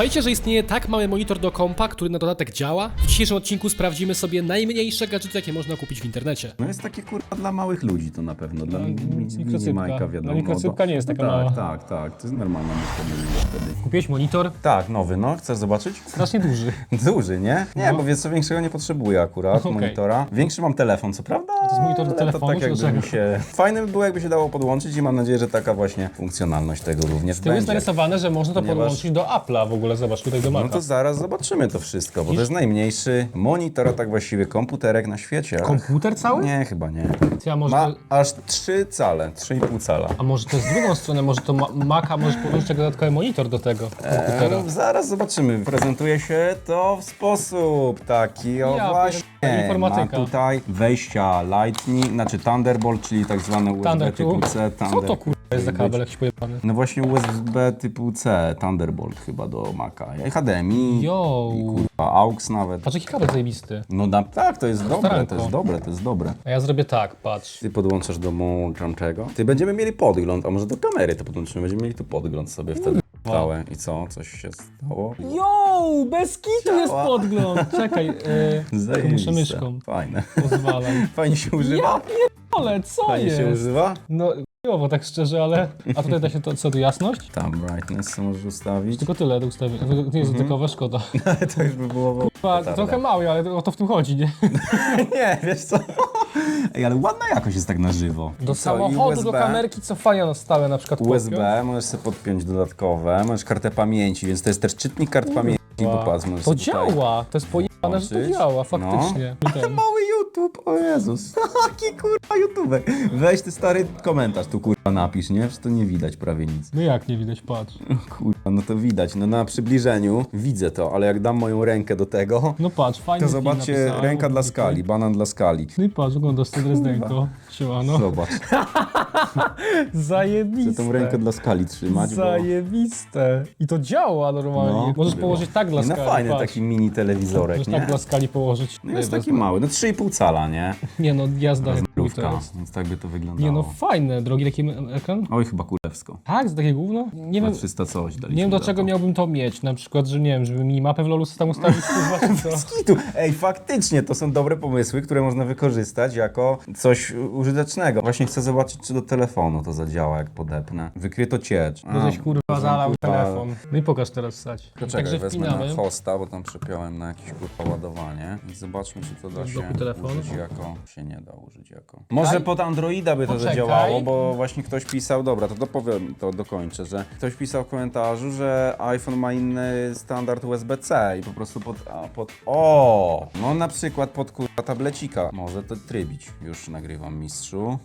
Czajcie, że istnieje tak mały monitor do kompa, który na dodatek działa? W dzisiejszym odcinku sprawdzimy sobie najmniejsze gadżety, jakie można kupić w internecie. No jest takie kurwa dla małych ludzi to na pewno, dla No, wiadomo. No, mikrocypka nie jest taka tak, mała. Tak, tak, to jest normalna myśl wtedy. Kupiłeś monitor? Tak, nowy, no, chcesz zobaczyć? Strasznie duży. Duży, nie? Nie, No. bo wiesz co, większego nie potrzebuję akurat, monitora. Większy mam telefon, co prawda, to jest monitor do ale telefonu, tak jakby mi się... Fajne by było, jakby się dało podłączyć i mam nadzieję, że taka właśnie funkcjonalność tego również Z tyłu jest będzie. narysowane, że można to Ponieważ- podłączyć do Apple'a w ogóle, zobacz, tutaj do No to zaraz zobaczymy to wszystko, bo to jest najmniejszy monitor, a tak właściwie komputerek na świecie. Komputer cały? Nie, chyba nie. Ja może Ma to, aż 3 cale, 3,5 cala. a może to jest z drugą stronę, może to ma, Maca, możesz podłączyć jako dodatkowy monitor do tego komputera. E, zaraz zobaczymy. Prezentuje się to w sposób taki, o Ja właśnie. informatyka. Ma tutaj wejścia Lightning, znaczy Thunderbolt, czyli tak zwane USB Thunder typu tu? C. Co Thunder to kurwa jest za kabel jakiś pojebany? No właśnie USB typu C, Thunderbolt chyba do Maca. I HDMI, Yo, kurwa, AUX nawet. patrz jaki kabel zajebisty. No da, tak, to jest dobre, to jest dobre, to jest dobre. A ja zrobię tak, patrz. Ty podłączasz do mączącego. Ty będziemy mieli podgląd, a może do kamery to podłączymy. Będziemy mieli tu podgląd sobie wtedy. Całe. I co? Coś się stało? Yo, bez kitu jest podgląd. Czekaj, yy, muszę myszką. Fajne. Pozwalam. Fajnie się używa? Ale co Fajnie się jest? używa? No, chujowo tak szczerze, ale... A tutaj da się to, co tu, jasność? Tam brightness co możesz ustawić. Tylko tyle do ustawienia. To nie jest dotykowe, szkoda. to już by było... Chyba trochę mały, ale o to w tym chodzi, nie? Nie, wiesz co? Ej, ale ładna jakość jest tak na żywo. Do co, samochodu, do USB? kamerki cofania na stałe na przykład podpiąć. USB, możesz sobie podpiąć dodatkowe, możesz kartę pamięci, więc to jest też czytnik kart pamięci, możesz To sobie tutaj... działa, to jest pojebane, że to włączyć. działa, No. faktycznie. Ten. Mały YouTube, o Jezus. Jaki kurwa YouTubek. Weź ty stary komentarz tu kurwa napisz, nie? Przecież to nie widać prawie nic. No jak nie widać, patrz. Kurwa, no to widać. No na przybliżeniu widzę to, ale jak dam moją rękę do tego, No patrz, fajnie. to zobaczcie, ręka dla skali, banan dla skali. No i patrz, wygląda z tym ręką. Siemano. Zobacz, chcę Zajebiste. tą rękę dla skali trzymać. Zajebiste. I to działa normalnie. No, Możesz było. położyć tak dla No skali, fajny patrz. taki mini telewizorek, Możesz nie? tak dla skali położyć. No jest taki mały, no 3,5 cala, nie? Nie no, jazda chuj to jest. więc tak by to wyglądało. Nie no, fajne. Drogi taki ekran? Oj, chyba kurewsko. Tak, za takie gówno? Nie Na wiem, 300 coś daliśmy nie wiem do za czego to. miałbym to mieć. Na przykład, że nie wiem, żeby minimapę w LoLu sobie tam ustawić, kurwa, czy co? Kitu. Ej, faktycznie to są dobre pomysły, które można wykorzystać jako coś użytecznego. Właśnie chcę zobaczyć, czy do telefonu to zadziała, jak podepnę. Wykryto ciecz. No żeś kurwa może, zalał kurwa- telefon. No i pokaż teraz stać. Tylko czekaj, Także wezmę wpinamy. na hosta, bo tam przepiąłem na jakieś kurwa ładowanie i zobaczmy, czy to da się telefonu? użyć jako... się nie da użyć jako... Może pod Androida by to Poczekaj. zadziałało, bo właśnie ktoś pisał, dobra, to dopowiem, to dokończę, że ktoś pisał w komentarzu, że iPhone ma inny standard USB-C i po prostu pod... A, pod o! No na przykład pod kurwa tablecika. Może to trybić. Już nagrywam mistrzu.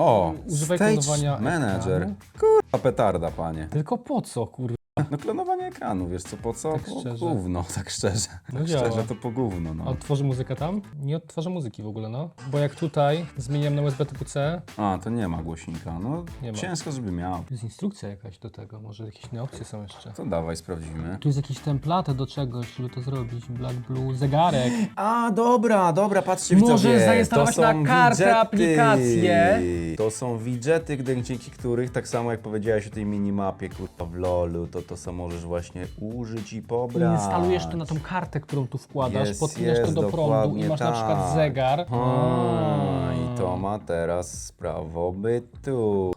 O! Używaj Stage klonowania Manager. ekranu. Kurwa petarda, panie. Tylko po co, kurwa? No klonowanie ekranu, wiesz co, po co? Tak po szczerze. gówno, tak szczerze. No tak działa. szczerze to po gówno, A no. odtworzy muzykę tam? Nie odtworzę muzyki w ogóle, no. Bo jak tutaj zmieniam na USB typu C, A, to nie ma głośnika, no Nie ma. ciężko, żeby miał. jest instrukcja jakaś do tego, może jakieś inne opcje są jeszcze. To dawaj, sprawdzimy. Tu jest jakiś template do czegoś, żeby to zrobić. Black Blue, zegarek. A, dobra, dobra, patrzcie Możesz widzowie, zainstalować to są na kartę aplikacje. To są widgety, gdy, dzięki których, tak samo jak powiedziałeś o tej minimapie, kurwa, w LoLu, to to co możesz właśnie użyć i pobrać. Instalujesz to na tą kartę, którą tu wkładasz, Jest, podpinasz to do prądu i dokładnie masz na przykład tak. zegar. A, I to ma teraz prawo bytu.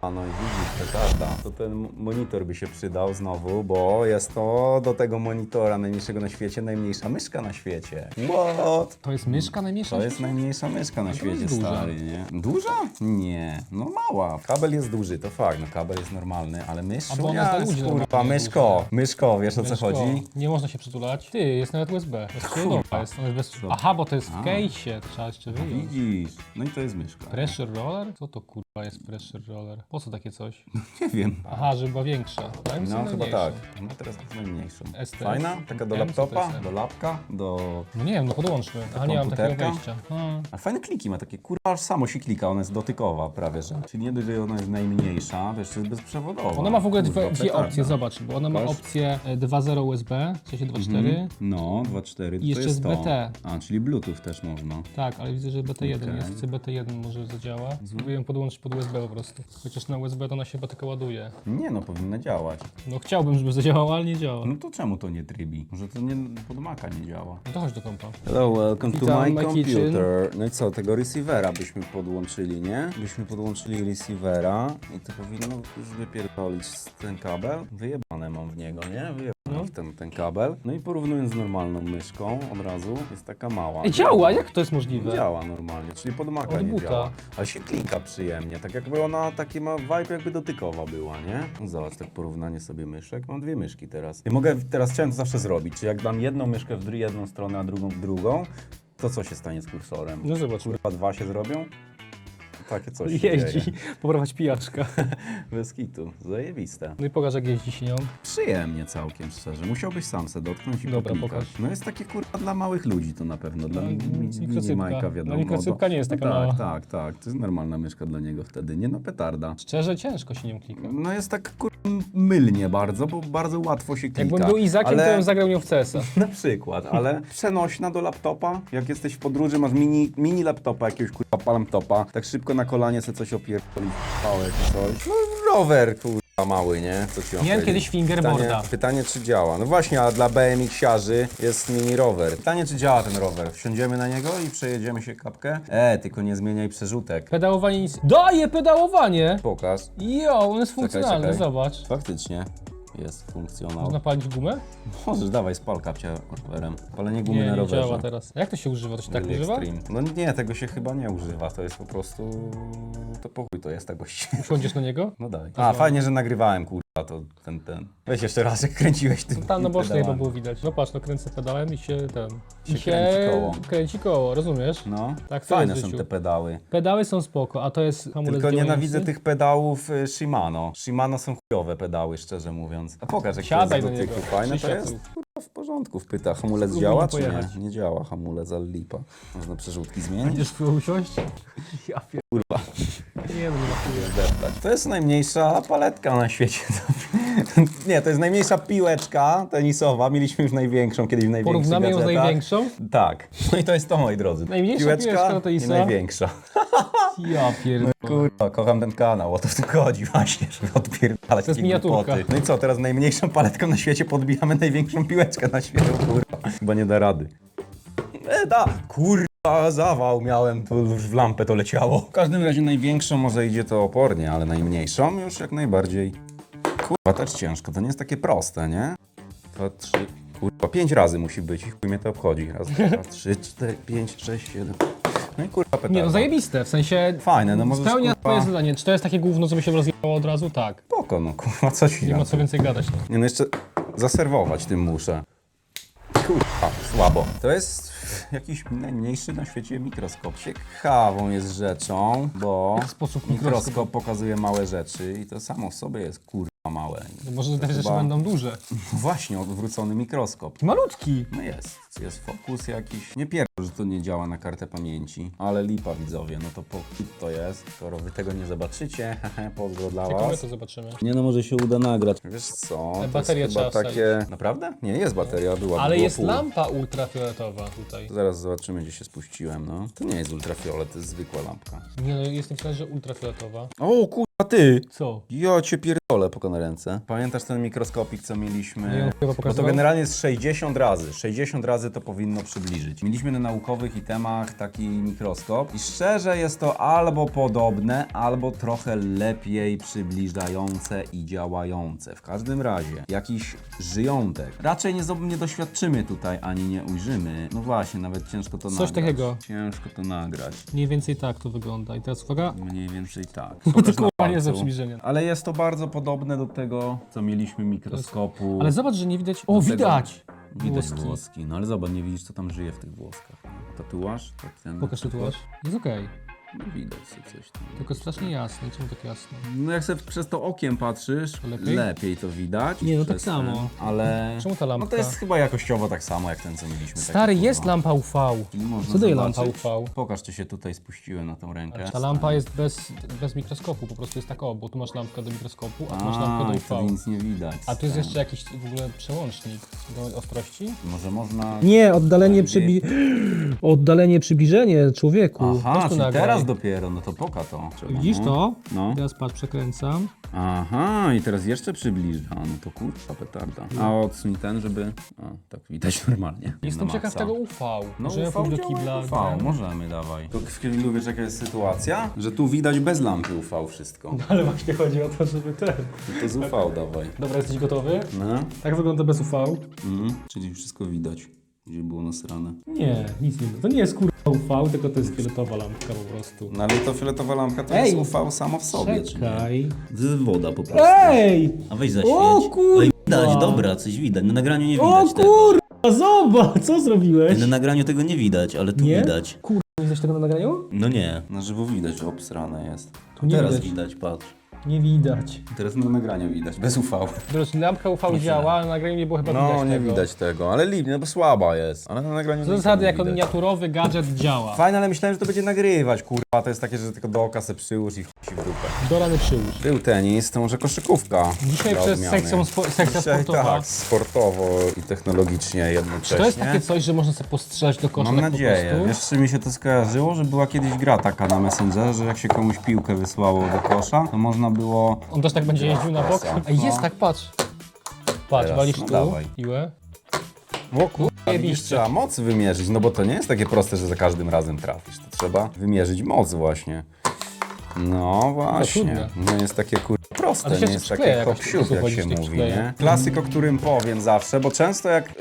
Kurwa, no i widzisz, petarda. To ten monitor by się przydał znowu, bo jest to do tego monitora najmniejszego na świecie, najmniejsza myszka na świecie. What? To jest myszka najmniejsza? To jest najmniejsza myszka na to świecie, jest duża. stary, nie? Duża? Nie, no mała. Kabel jest duży, to fakt, no kabel jest normalny, ale A bo ona jest jest, ludzi kurwa, normalnie myszko. Myszko, wiesz o co Myszko. chodzi? Nie można się przytulać. Ty, jest nawet USB. Jest dobra, jest, ona jest bez... Aha, bo to jest w case'ie, trzeba jeszcze wyjąć. Widzisz, no i to jest myszka. Pressure roller? Co to kurwa jest pressure roller? Po co takie coś? Nie wiem. Aha, żeby była większa. Bym No sobie chyba najmniejszą. tak. No teraz najmniejszą. STS? Fajna? Taka do M, co to laptopa, M? do lapka, do... No nie wiem, no podłączmy. Aha, nie mam takiego komputerka? wejścia. Hmm. A fajne kliki ma, takie kurwa aż samo się klika, ona jest dotykowa prawie, że. Czyli nie dość, że ona jest najmniejsza, to jeszcze jest bezprzewodowa. Ona ma w ogóle Kurwa, dwie, dwie petarda. opcje, zobacz, bo ona ma Pokaż. opcję e, 2.0 USB, w sensie 2.4. No, 2.4 to jeszcze jest z to. BT. A, czyli Bluetooth też można. Tak, ale widzę, że BT1 Okej. jest. Chcę BT1 może zadziała. Spróbuję ją podłączyć pod USB po prostu. Chociaż na USB, to ona się chyba tylko ładuje. Nie no, powinna działać. No chciałbym, żeby zadziałała, ale nie działa. No to czemu to nie trybi? Może to nie pod Maca nie działa. No to chodź do kompa. Hello, welcome to Witam, my my computer. No i co, tego receivera byśmy podłączyli, nie? Byśmy podłączyli receivera i to powinno już wypierdolić ten kabel. Wyjebane mam w niego, nie? Wyjebane No. w ten, ten kabel. No i porównując z normalną myszką od razu, jest taka mała. Ej, działa! Jak to jest możliwe? Działa normalnie, czyli pod Maca Od nie buta. działa. Ale się klika przyjemnie, tak jakby ona taki ma vibe jakby dotykowa była, nie? No Zobacz, tak porównanie sobie myszek. Mam dwie myszki teraz. I mogę, teraz chciałem to zawsze zrobić, czy jak dam jedną myszkę w dru- jedną stronę, a drugą w drugą, to co się stanie z kursorem? No zobaczmy. Kurwa, dwa się zrobią? Takie coś się dzieje. Jeździ, poprawać pijaczka. Bez kitu, zajebiste. No i pokaż jak jeździ się nią. Przyjemnie całkiem, szczerze. Musiałbyś sam se dotknąć i Dobra, poklikać. pokaż. No jest takie kurwa dla małych ludzi to na pewno, dla No, mi- mi- mikrocypka. wiadomo. No, mikrocypka nie jest taka tak, mała. Tak, tak, to jest normalna myszka dla niego wtedy, nie no petarda. Szczerze, ciężko się nią klika. No jest tak kurwa mylnie bardzo, bo bardzo łatwo się klika. Jakbym był Izakiem, ale... to bym zagrał nią w CS-a. Na przykład, ale przenośna do laptopa, jak jesteś w podróży, masz mini, mini laptopa, jakiegoś kurwa laptopa, tak szybko na kolanie sobie coś opierdolić, czy coś. No rower kurwa mały, nie? Co ci mam Miałem powiedzieć? kiedyś fingerboarda. Pytanie, pytanie, czy działa. No właśnie, a dla BMX-iarzy jest mini rower. Pytanie, czy działa ten rower. Wsiądziemy na niego i przejedziemy się kapkę? E, tylko nie zmieniaj przerzutek. Pedałowanie nic... Daje pedałowanie! Pokaż. Jo, on jest funkcjonalny, czekaj. zobacz. Faktycznie jest funkcjonał. Można palić gumę? Możesz, dawaj, spal kapcia rowerem. Palenie gumy Nie, na nie rowerze. działa teraz. Jak to się używa? To się tak Really używa? Extreme. No nie, tego się chyba nie używa, to jest po prostu... To pokój to jest tak właściwie. Usiądziesz na niego? No daj. A, fajnie, że nagrywałem, kurwa, to ten, ten. Weź jeszcze raz, jak kręciłeś tym Tam na bocznej chyba było widać. No patrz, no kręcę pedałem i się ten... Się I się kręci koło. kręci koło, rozumiesz? No, Tak to fajne jest w są życiu. te pedały. Pedały są spoko, a to jest hamulec Tylko nienawidzę działający? tych pedałów y, Shimano. Shimano są chujowe pedały, szczerze mówiąc. A pokaż, jak Siadaj to do jest do niego. tyku. Fajne to Przysiadł. jest? W porządku, wpyta. Hamulec Spróbuj działa, czy nie? pojechać. Nie działa hamulec, ale lipa. Można przerzutki zmienić? Będziesz tu usiąść? Ja pier... Kurwa. Nie no, chuja. zdeptać. To jest najmniejsza paletka na świecie. Nie, to jest najmniejsza piłeczka tenisowa. Mieliśmy już największą, kiedyś w największych Porównamy ją z największą? Tak. No i to jest to, moi drodzy. Najmniejsza piłeczka do tenisa? i największa. Ja pierdolę. Kurwa, kocham ten kanał, o to w tym chodzi właśnie, żeby odpierdalać To jest takie miniaturka. głupoty. No i co, teraz najmniejszą paletką na świecie podbijamy największą piłeczkę na świecie, kurwa. Chyba nie da rady. E, da! Kurwa, zawał miałem, to już w lampę to leciało. W każdym razie największą może idzie to opornie, ale najmniejszą już jak najbardziej. Kurwa, też ciężko, to nie jest takie proste, nie? Dwa, trzy, kurwa, pięć razy musi być i chuj mnie to obchodzi. Raz, dwa, trzy, cztery, pięć, sześć, siedem. No i kurwa, petarda. Nie no, zajebiste, w sensie... Fajne, no możesz, Spełnia kurwa- twoje zadanie. Czy to jest takie gówno, co by się rozjechało od razu? Tak. Spoko, no kurwa, co ci Nie ma co więcej gadać. No. Nie no, jeszcze zaserwować tym muszę. Kurwa, słabo. To jest jakiś najmniejszy na świecie mikroskop. Ciekawą jest rzeczą, bo sposób mikroskop mikroskop? pokazuje małe rzeczy i to samo w sobie jest kurwa małe. To może te rzeczy chyba- będą duże. Właśnie, odwrócony mikroskop. Malutki. No jest, jest fokus jakiś. Nie pierdol, że to nie działa na kartę pamięci, ale lipa widzowie, no to po to jest. Skoro wy tego nie zobaczycie, hehe, pozdro dla was. to zobaczymy. Nie no, może się uda nagrać. Wiesz co, to baterię jest chyba trzeba takie... Naprawdę? Nie, jest bateria, była Ale było jest pół. lampa ultrafioletowa tutaj. Zaraz zobaczymy, gdzie się spuściłem, no. To nie jest ultrafiolet, to jest zwykła lampka. Nie no, jest napisane, że ultrafioletowa. O, kurwa, ty! Co? Ja cię pierdolę, na ręce. Pamiętasz ten mikroskopik, co Nie, mieliśmy? on chyba Bo to pokazywał? generalnie jest 60 razy. 60 razy to powinno przybliżyć. Mieliśmy na naukowych itemach taki mikroskop i szczerze jest to albo podobne, albo trochę lepiej przybliżające i działające. W każdym razie jakiś żyjątek. Raczej nie, zob- nie doświadczymy tutaj, ani nie ujrzymy. No właśnie, nawet ciężko to nagrać. takiego. Ciężko to nagrać. Mniej więcej tak to wygląda. I teraz uwaga. Mniej więcej tak. Pokaż na kurwa nie za palcu. przybliżenie. Ale jest to bardzo podobne do tego, co mieliśmy mikroskopu. Ale zobacz, że nie widać. O, Do widać! Widać Włoski. włoski. No ale zobacz, nie widzisz, co tam żyje w tych włoskach. Tatuaż? Tak ten Pokaż tatuaż. Jest okej. No widać sobie coś tam. Tylko strasznie jasne. Czemu tak jasne? No jak sobie przez to okiem patrzysz, To lepiej, lepiej? to widać. Nie, no Przez tak samo. Ten, ale... Czemu ta No lampka? to jest chyba jakościowo tak samo, jak ten, co mieliśmy. taki, Stary, kurwa. jest lampa UV. Można Co daje zobaczyć. lampa UV? Pokaż, czy się tutaj spuściłem na tą rękę. Ta lampa jest bez, bez mikroskopu, po prostu jest tak o, bo tu masz lampkę do mikroskopu, a tu masz lampkę i do wtedy UV. nic nie widać. A tu jest Ten. jeszcze jakiś w ogóle przełącznik do ostrości? Może można... Nie, oddalenie, Bardziej- przybi... oddalenie, przybliżenie człowieku. Aha, Weź tu czyli nagraj. teraz teraz dopiero, no to poka to. Trzeba, Widzisz no. to? No. Teraz patrz, przekręcam. Aha, i teraz jeszcze przybliża. No to kurwa petarda. A odsuń ten, żeby... O, tak widać normalnie. Jestem Na ciekaw maksa. tego UV. No pójść do kibla. UV, ten. możemy, dawaj. To w chwili wiesz jaka jest sytuacja? Że tu widać bez lampy UV wszystko. Ale właśnie chodzi o to, żeby ten... To z UV dawaj. Dobra, jesteś gotowy? No. Tak wygląda bez UV. Mhm. Czyli wszystko widać, gdzie było nasrane. Nie, nic nie. To nie jest kurwa UV, tylko to jest fioletowa lampka po prostu. No ale to fioletowa lampka to Ej, jest UV samo w sobie, czy nie? Czekaj. To jest woda po prostu. Ej! A weź zaświeć. O kurwa! Ej, widać, dobra, coś widać. Na nagraniu nie O widać tego. kurwa, zobacz, co zrobiłeś? Na nagraniu tego nie widać, ale tu Nie? widać. Kurwa, nie widziałeś tego na nagraniu? No nie. Na żywo widać, że obsrane jest. Tu nie Teraz widać. widać, patrz. Nie widać. Teraz na nagraniu widać, bez UV. Zresztą lampka UV działa, ale na nagraniu nie było chyba widać No, nie tego. widać tego, ale lip, no bo słaba jest. Ale na nagraniu nie zasady, widać. jako miniaturowy gadżet działa. Fajne, ale myślałem, że to będzie nagrywać, kurwa. To jest takie, że tylko do oka se przyłóż i chuj w. Do rany przyłóż. Był tenis, to może koszykówka. Dzisiaj dla przez odmiany. sekcją spo, sekcja Dzisiaj sportowa. tak, sportowo i technologicznie Czy jednocześnie. to jest takie coś, że można sobie postrzelać do kosza Mam tak nadzieję. po prostu? Wiesz, czy mi się to skojarzyło, że była kiedyś gra taka na Messengerze, że jak się komuś piłkę wysłało do kosza, to można było... On też tak będzie jeździł na bok? Ej, jest No. tak, patrz. Patrz, Teraz, walisz no tu, dawaj. piłę. O kurwa, widzisz, Zajebiście. trzeba moc wymierzyć, no bo to nie jest takie proste, że za każdym razem trafisz. To trzeba wymierzyć moc właśnie. No właśnie. trudne. No jest takie kur... proste, Ale się nie jest przykleja takie jakoś, jak się mówi, nie? Klasyk, o którym powiem zawsze, bo często jak y,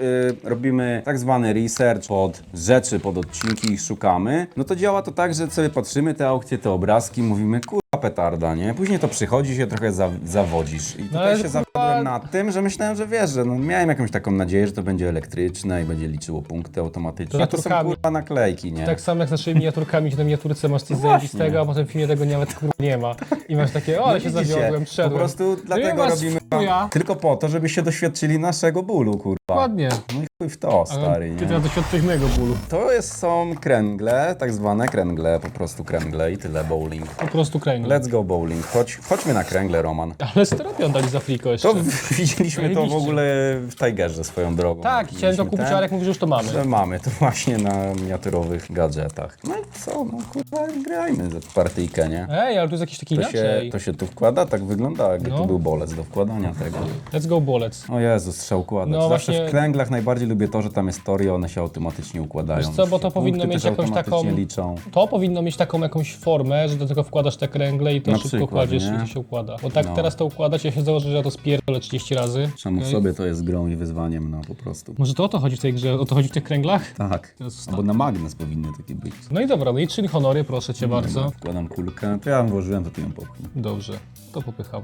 robimy tak zwany research pod rzeczy, pod odcinki ich szukamy, no to działa to tak, że sobie patrzymy te aukcje, te obrazki, mówimy kurwa petarda, nie? Później to przychodzi się trochę za, zawodzisz. I tutaj No ale się kurwa- zawiodłem na tym, że myślałem, że wiesz, że no, miałem jakąś taką nadzieję, że to będzie elektryczne i będzie liczyło punkty automatycznie. To A to są kurwa naklejki, nie? Tak samo jak z naszymi miniaturkami, gdzie na miniaturce masz coś No zajebistego, a potem w filmie tego nawet kurwa nie ma. I masz takie, o, ale się No Widzicie, zawiodłem, Po prostu dlatego was robimy chuja. tylko po to, żebyście doświadczyli naszego bólu, kurwa. Dokładnie. No i chuj w to, stary, Ty nie? teraz doświadczyłeś mojego bólu. To jest, są kręgle, tak zwane kręgle, po prostu kręgle i tyle bowling. Po prostu kręgle. Let's go bowling. Chodź, chodźmy na kręgle, Roman. Ale steropion dali za friko jeszcze. To widzieliśmy to w Zajebiście. ogóle w Tigerze swoją drogą. Tak, chciałem to kupić, ten, ale jak mówisz, już to mamy. Że mamy to właśnie na miniaturowych gadżetach. No i co, no kurwa, grajmy za partyjkę, nie? Ej, ale tu jest jakiś taki To się, inaczej. to się tu wkłada, tak wygląda, jakby No. to był bolec do wkładania tego. Let's go bolec. O Jezus, trzeba układać. No Zawsze właśnie- w kręglach najbardziej lubię to, że tam jest tor i one się automatycznie układają. Wiesz co, bo to powinno mieć jakąś taką- liczą. To powinno mieć taką jakąś formę, że do tego wkładasz te kręgle i to Na szybko przykład, kładziesz nie? i to się układa. Bo tak No. teraz to układać, ja się założę, że ja to spierdolę 30 razy. Samo w Okej. sobie to jest grą i wyzwaniem, no po prostu. Może to o to chodzi w tej grze, o to chodzi w tych kręglach? Tak. Teraz Albo na magnes powinny takie być. No i dobra, no i trzy honory, proszę cię bardzo. Wkładam kulkę, to ja włożyłem, to ty ją popchnij. Dobrze, to popycham.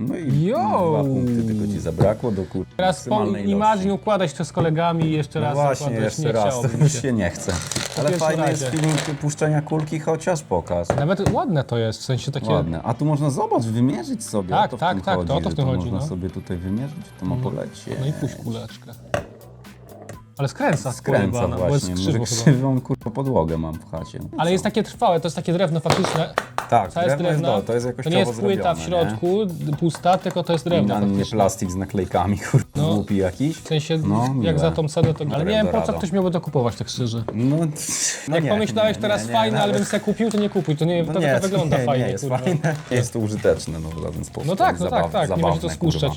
No i Yo! dwa punkty tylko ci zabrakło do kur... Teraz po, maksymalnej ilości. imagine układać to z kolegami i jeszcze No raz właśnie, układać, jeszcze nie raz, to chciałoby mi już się. nie chce. Ale pierwszym fajny jest razie. film puszczenia kulki, chociaż pokaż. Nawet ładne to jest, w sensie takie... Ładne. A tu można zobacz, wymierzyć sobie. Tak, o to w tak, tym tak, chodzi, to o to w że tym chodzi, Można no. sobie tutaj wymierzyć, to ma polecie. No i puść kuleczkę. Ale skręca, Skręca pojebana, bo jest właśnie, krzywo może chyba. krzywą kurwa podłogę mam w chacie. No Ale jest takie trwałe, to jest takie drewno faktyczne. Tak, Całe drewno jest, do, to jest To jakościowo nie jest płyta w zrobione, środku, pusta, tylko to jest Nie? drewno A nie plastik z naklejkami, kurwa, No. głupi jakiś. W sensie, No, miłe. jak za tą cenę to... Ale nie wiem, po co Eldorado. ktoś miałby to kupować, tak szczerze. No, no Jak nie, pomyślałeś nie, teraz nie, nie, fajne, ale nawet- bym se kupił, to nie kupuj. To nie, No to, nie, to wygląda nie, fajnie, nie jest kurwa. fajne. Nie jest to użyteczne no, w żaden sposób. No tak, no tak, tak, nie ma się to spuszczać.